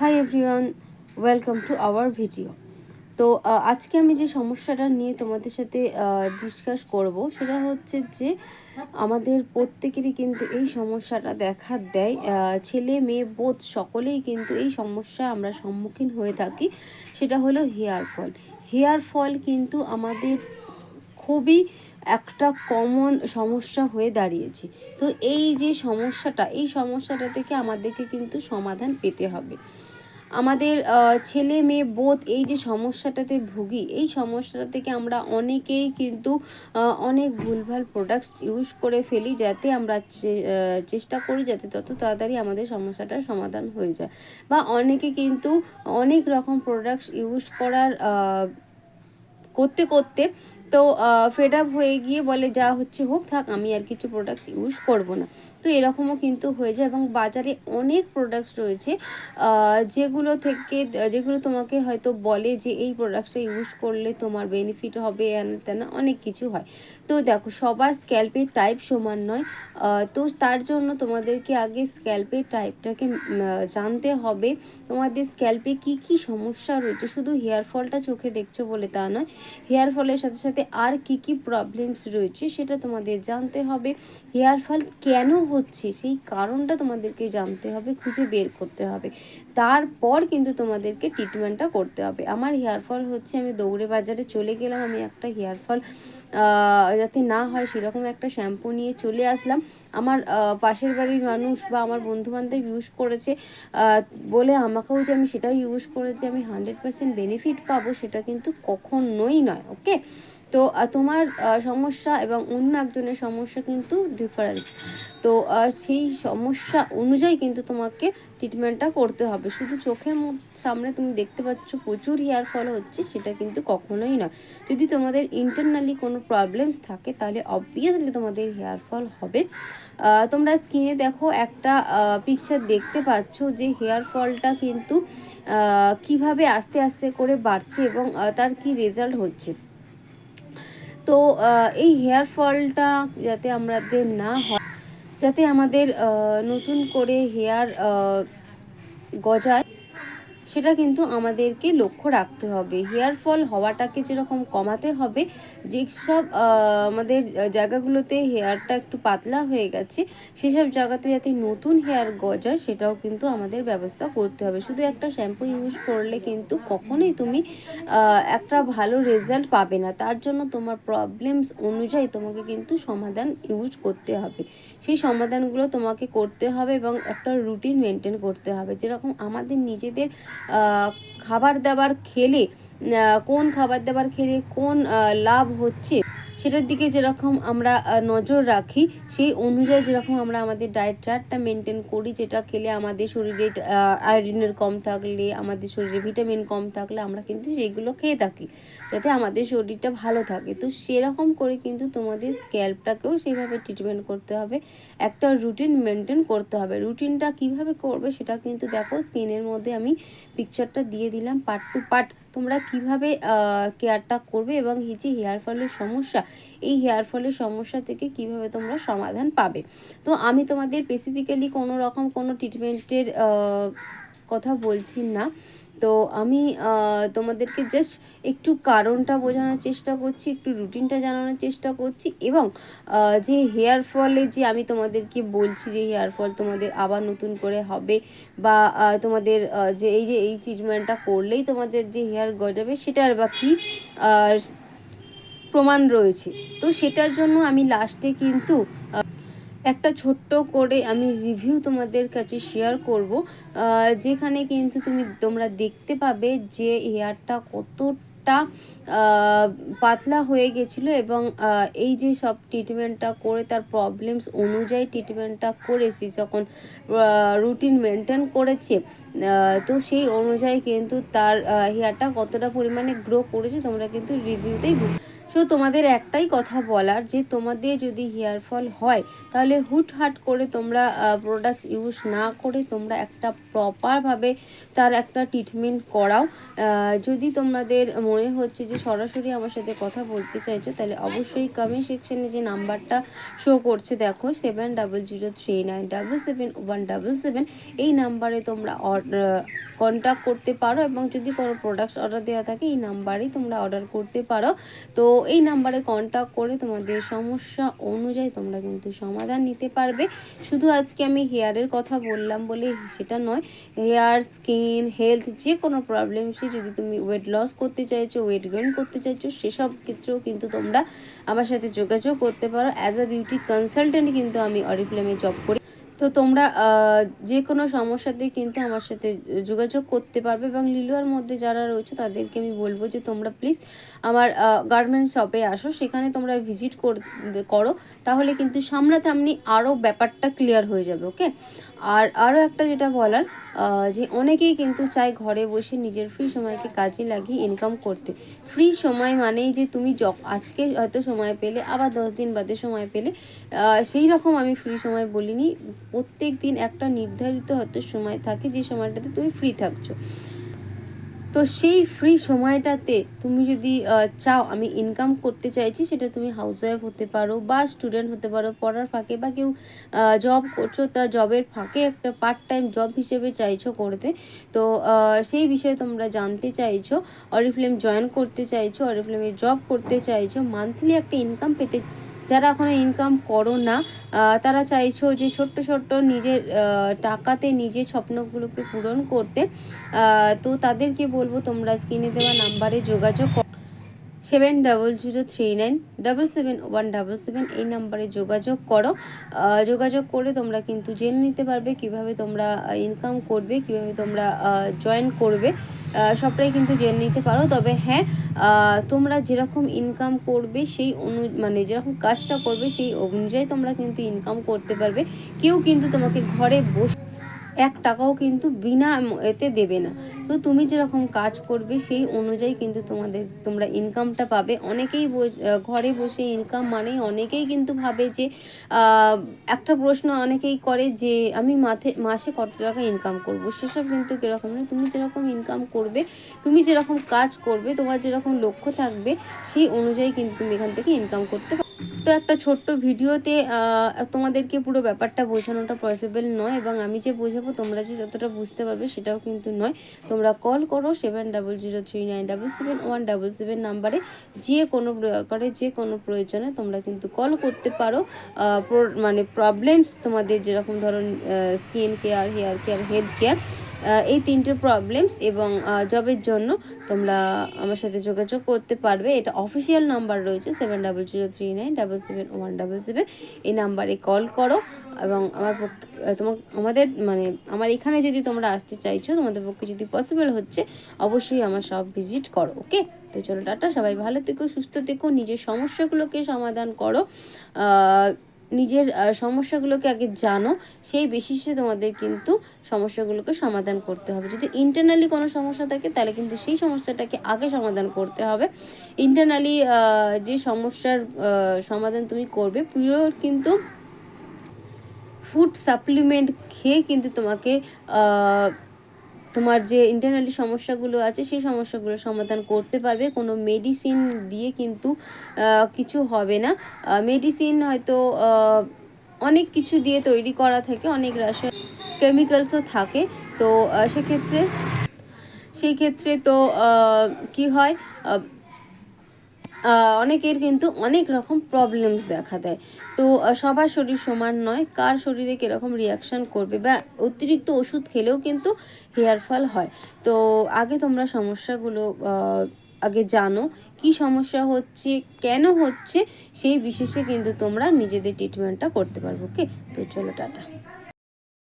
Hi everyone welcome to our video তো আজকে আমি যে সমস্যাটা নিয়ে তোমাদের সাথে ডিসকাস করব, সেটা হচ্ছে যে আমাদের প্রত্যেকেরই কিন্তু এই সমস্যাটা দেখা দেয়। ছেলে, মেয়ে, বোধ, সকলেই কিন্তু এই সমস্যা আমরা সম্মুখীন হয়ে থাকি, সেটা হলো হেয়ার ফল হেয়ার ফল কিন্তু আমাদের খুবই একটা কমন সমস্যা হয়ে দাঁড়িয়েছে। তো এই যে সমস্যাটা, এই সমস্যাটা থেকে আমাদেরকে কিন্তু সমাধান পেতে হবে। আমাদের ছেলে মেয়ে বোধ এই যে সমস্যাটাতে ভুগি, এই সমস্যাটা থেকে আমরা অনেকেই কিন্তু অনেক ভুলভাল প্রোডাক্টস ইউজ করে ফেলি যাতে আমরা চেষ্টা করি যাতে তত তাড়াতাড়ি আমাদের সমস্যাটার সমাধান হয়ে যায়। বা অনেকে কিন্তু অনেক রকম প্রোডাক্টস ইউজ করার করতে করতে তো ফেড আপ হয়ে গিয়ে বলে, যা হচ্ছে হোক থাক, আমি আর কিছু প্রোডাক্টস ইউজ করব না। তো এরকমও কিন্তু হয়ে যায় এবং বাজারে অনেক প্রোডাক্টস রয়েছে। যেগুলো থেকে, যেগুলো তোমাকে হয়তো বলে যে এই প্রোডাক্টসটা ইউজ করলে তোমার বেনিফিট হবে তেন অনেক কিছু হয়। তো দেখো, সবার স্ক্যাল্পের টাইপ সমান নয়। তো তার জন্য তোমাদেরকে আগে স্ক্যাল্পের টাইপটাকে জানতে হবে। তোমাদের স্ক্যাল্পে কি কি সমস্যা রয়েছে? শুধু হেয়ার ফলটা চোখে দেখছ বলে তা নয়। হেয়ার ফলের সাথে সাথে আর কি কি প্রবলেমস রয়েছে সেটা তোমাদের জানতে হবে। হেয়ার ফল কেন হচ্ছে, সেই কারণটা তোমাদেরকে জানতে হবে, খুঁজে বের করতে হবে। তারপর কিন্তু তোমাদেরকে ট্রিটমেন্টটা করতে হবে। আমার হেয়ার ফল হচ্ছে, আমি দৌড়ে বাজারে চলে গেলাম, আমি একটা হেয়ার ফল যাতে না হয় সেরকম একটা শ্যাম্পু নিয়ে চলে আসলাম। আমার পাশের বাড়ির মানুষ বা আমার বন্ধু বান্ধব ইউজ করেছে বলে আমাকেও যে আমি সেটাই ইউজ করেছি, আমি হান্ড্রেড পার্সেন্ট বেনিফিট পাবো, সেটা কিন্তু কখনোই নয় ওকে তো তোমার সমস্যা এবং অন্য একজনের সমস্যা কিন্তু ডিফারেন্স তো সেই সমস্যা অনুযায়ী কিন্তু তোমাকে ট্রিটমেন্টটা করতে হবে। শুধু চোখের সামনে তুমি দেখতে পাচ্ছ প্রচুর হেয়ার ফল হচ্ছে, সেটা কিন্তু কখনোই নয়। যদি তোমাদের ইন্টারনালি কোনো প্রবলেমস থাকে, তাহলে অবভিয়াসলি তোমাদের হেয়ার ফল হবে। তোমরা স্ক্রিনে দেখো একটা পিকচার দেখতে পাচ্ছ যে হেয়ার ফলটা কিন্তু কীভাবে আস্তে আস্তে করে বাড়ছে এবং তার কি রেজাল্ট হচ্ছে। তো এই হেয়ার ফলটা যাতে আমাদের না হয় যাতে আমাদের নতুন করে হেয়ার গজায়। সেটা কিন্তু আমাদেরকে লক্ষ্য রাখতে হবে। হেয়ার ফল হওয়াটাকে যেরকম কমাতে হবে, যেসব আমাদের জায়গাগুলোতে হেয়ারটা একটু পাতলা হয়ে গেছে, সেসব জায়গাতে যাতে নতুন হেয়ার গজায়, সেটাও কিন্তু আমাদের ব্যবস্থা করতে হবে। শুধু একটা শ্যাম্পু ইউজ করলে কিন্তু কখনোই তুমি একটা ভালো রেজাল্ট পাবে না। তার জন্য তোমার প্রবলেমস অনুযায়ী তোমাকে কিন্তু সমাধান ইউজ করতে হবে। সেই সমাধানগুলো তোমাকে করতে হবে এবং একটা রুটিন মেনটেন করতে হবে। যেরকম আমাদের নিজেদের খাবার দাবার খেলে কোন খাবার দাবার খেলে কোন লাভ হচ্ছে? সেটার দিকে যেরকম আমরা নজর রাখি, সেই অনুযায়ী যেরকম আমরা আমাদের ডায়েট চার্টটা মেনটেন করি, যেটা খেলে আমাদের শরীরে আয়োডিনের কম থাকলে, আমাদের শরীরে ভিটামিন কম থাকলে আমরা কিন্তু সেইগুলো খেয়ে থাকি, যাতে আমাদের শরীরটা ভালো থাকে। তো সেরকম করে কিন্তু তোমাদের স্ক্যাল্পটাকেও সেইভাবে ট্রিটমেন্ট করতে হবে, একটা রুটিন মেনটেন করতে হবে। রুটিনটা কীভাবে করবে সেটা কিন্তু দেখো স্কিনের মধ্যে আমি পিকচারটা দিয়ে দিলাম পার্ট টু পার্ট তোমরা কীভাবে কেয়ারটা করবে এবং এই যে হেয়ার ফলের সমস্যা, এই হেয়ার ফলের সমস্যা থেকে কীভাবে তোমরা সমাধান পাবে? তো আমি তোমাদের স্পেসিফিক্যালি কোনো রকম কোনো ট্রিটমেন্টের কথা বলছি না। তো আমি তোমাদেরকে জাস্ট একটু কারণটা বোঝানোর চেষ্টা করছি, একটু রুটিনটা জানানোর চেষ্টা করছি এবং যে হেয়ার ফলে যে আমি তোমাদেরকে বলছি যে হেয়ার ফল তোমাদের আবার নতুন করে হবে বা তোমাদের যে এই যে এই ট্রিটমেন্টটা করলেই তোমাদের যে হেয়ার গজাবে সেটার বা কি প্রমাণ রয়েছে। তো সেটার জন্য আমি লাস্টে কিন্তু একটা ছোট্ট করে আমি রিভিউ তোমাদের কাছে শেয়ার করব যেখানে কিন্তু তুমি তোমরা দেখতে পাবে যে হেয়ারটা কতটা পাতলা হয়ে গেছিল এবং এই যে সব ট্রিটমেন্টটা করে তার প্রবলেমস অনুযায়ী ট্রিটমেন্টটা করেছি যখন রুটিন মেনটেন করেছে তো সেই অনুযায়ী কিন্তু তার হেয়ারটা কতটা পরিমাণে গ্রো করেছে তোমরা কিন্তু রিভিউতেই বুঝতে সো তোমাদের একটাই কথা বলার যে তোমাদের যদি হেয়ার ফল হয়, তাহলে হুটহাট করে তোমরা প্রোডাক্টস ইউজ না করে তোমরা একটা প্রপারভাবে তার একটা ট্রিটমেন্ট করাও। যদি তোমাদের মনে হচ্ছে যে সরাসরি আমার সাথে কথা বলতে চাইছো, তাহলে অবশ্যই কমেন্ট সেকশনে যে নাম্বারটা শো করছে, দেখো seven double zero three nine double seven one double seven এই নাম্বারে তোমরা কন্ট্যাক্ট করতে পারো এবং যদি কোনো প্রোডাক্টস অর্ডার দেওয়া থাকে, এই নাম্বারেই তোমরা অর্ডার করতে পারো। তো এই নাম্বারে কন্ট্যাক্ট করে তোমাদের সমস্যা অনুযায়ী তোমরা কিন্তু সমাধান নিতে পারবে। শুধু আজকে আমি হেয়ারের কথা বললাম বলে সেটা নয় হেয়ার স্কিন হেলথ যে কোনো প্রবলেম সে যদি তুমি ওয়েট লস করতে চাইছো ওয়েট গেইন করতে চাইছো, সেসব ক্ষেত্রেও কিন্তু তোমরা আমার সাথে যোগাযোগ করতে পারো। অ্যাজ আ বিউটি কনসালটেন্ট কিন্তু আমি অরিফ্লেমে জব করি। তো তোমরা যে কোনো সমস্যাতে কিন্তু আমার সাথে যোগাযোগ করতে পারবে এবং লিলুয়ার মধ্যে যারা রয়েছে তাদেরকে আমি বলব যে তোমরা প্লিজ আমার গার্মেন্ট শপে আসো। সেখানে তোমরা ভিজিট করো তাহলে কিন্তু সামনাসামনি আরও ব্যাপারটা ক্লিয়ার হয়ে যাবে ওকে আর আরও একটা যেটা বলার যে অনেকেই কিন্তু চায় ঘরে বসে নিজের ফ্রি সময়কে কাজে লাগিয়ে ইনকাম করতে। ফ্রি সময় মানেই যে তুমি য আজকে হয়তো সময় পেলে, আবার দশ দিন বাদে সময় পেলে সেই রকম আমি ফ্রি সময় বলিনি। প্রত্যেক দিন একটা নির্ধারিত হয়তো সময় থাকে, যে সময়টাতে তুমি ফ্রি থাকছো। তো সেই ফ্রি সময়টাতে তুমি যদি চাও আমি ইনকাম করতে চাইছি, সেটা তুমি হাউস ওয়াইফ হতে পারো বা স্টুডেন্ট হতে পারো, পড়ার ফাঁকে বা কেউ জব করছ তা জবের ফাঁকে একটা পার্ট টাইম জব হিসেবে চাইছো করতে, তো সেই বিষয়ে তোমরা জানতে চাইছো অরিফ্লেম জয়েন করতে চাইছো অরিফ্লেমে জব করতে চাইছো মান্থলি একটা ইনকাম পেতে যারা এখনও ইনকাম করো না তারা চাইছো যে ছোট্ট ছোট্ট নিজের টাকাতে নিজের স্বপ্নগুলোকে পূরণ করতে। তো তাদেরকে বলব, তোমরা স্ক্রিনে দেওয়া নাম্বারে যোগাযোগ seven double zero three nine double seven one double seven এই নাম্বারে যোগাযোগ করো। যোগাযোগ করে তোমরা কিন্তু জেনে নিতে পারবে কীভাবে তোমরা ইনকাম করবে, কীভাবে তোমরা জয়েন করবে। সবটাই কিন্তু জেনে নিতে পারো। তবে হ্যাঁ তোমরা যেরকম ইনকাম করবে সেই অনু মানে যেরকম কাজটা করবে সেই অনুযায়ী তোমরা কিন্তু ইনকাম করতে পারবে। কেউ কিন্তু তোমাকে ঘরে বসে এক টাকাও কিন্তু বিনা এতে দেবে না। তো তুমি যেরকম কাজ করবে, সেই অনুযায়ী কিন্তু তোমাদের, তোমরা ইনকামটা পাবে। অনেকেই ঘরে বসে ইনকাম মানেই অনেকেই কিন্তু ভাবে যে একটা প্রশ্ন অনেকেই করে যে, আমি মাথে, মাসে কত টাকা ইনকাম করব? সেসব কিন্তু কীরকম না। তুমি যেরকম ইনকাম করবে, তুমি যেরকম কাজ করবে, তোমার যেরকম লক্ষ্য থাকবে, সেই অনুযায়ী কিন্তু তুমি এখান থেকে ইনকাম করতে তো একটা ছোট্ট ভিডিওতে তোমাদেরকে পুরো ব্যাপারটা বোঝানোটা পসিবল নয় এবং আমি যে বোঝাবো তোমরা যে যতটা বুঝতে পারবে সেটাও কিন্তু নয়। তোমরা কল করো seven double zero three nine double seven one double seven নাম্বারে যে কোনো প্রকারে যে কোনো প্রয়োজনে তোমরা কিন্তু কল করতে পারো। মানে প্রবলেমস তোমাদের যেরকম ধরো skin care hair care health care এই তিনটে প্রবলেমস এবং জবের জন্য তোমরা আমার সাথে যোগাযোগ করতে পারবে। এটা অফিসিয়াল নাম্বার রয়েছে seven double zero three nine double seven one double seven এই নাম্বারে কল করো এবং আমার পক্ষে তোমার আমাদের মানে আমার এখানে যদি তোমরা আসতে চাইছো, তোমাদের পক্ষে যদি পসিবল হচ্ছে, অবশ্যই আমার সব ভিজিট করো ওকে তো চলো টাটা, সবাই ভালো থেকো, সুস্থ থেকো, নিজের সমস্যাগুলোকে সমাধান করো। নিজের সমস্যাগুলোকে আগে জানো, সেই বেসিসে তোমাদের কিন্তু সমস্যাগুলোকে সমাধান করতে হবে। যদি ইন্টারনালি কোনো সমস্যা থাকে, তাহলে কিন্তু সেই সমস্যাটাকে আগে সমাধান করতে হবে। ইন্টারনালি যে সমস্যার সমাধান তুমি করবে পিওর কিন্তু ফুড সাপ্লিমেন্ট খেয়ে কিন্তু তোমাকে তোমার যে ইন্টারনালি সমস্যাগুলো আছে, সেই সমস্যাগুলো সমাধান করতে পারবে। কোনো মেডিসিন দিয়ে কিন্তু কিছু হবে না। মেডিসিন হয়তো অনেক কিছু দিয়ে তৈরি করা থাকে, অনেক রাসায়নিক কেমিক্যালসও থাকে। তো সেক্ষেত্রে সেই ক্ষেত্রে তো কি হয় অনেকের কিন্তু অনেক রকম প্রবলেমস দেখা দেয়। তো সবার শরীর সমান নয়, কার শরীরে কীরকম রিয়াকশান করবে বা অতিরিক্ত ওষুধ খেলেও কিন্তু হেয়ার ফল হয়। তো, আগে তোমরা সমস্যাগুলো আগে জানো, কি সমস্যা হচ্ছে, কেন হচ্ছে, সেই বিশেষে কিন্তু তোমরা নিজেদের ট্রিটমেন্টটা করতে পারব ওকে তো চলো, টাটা।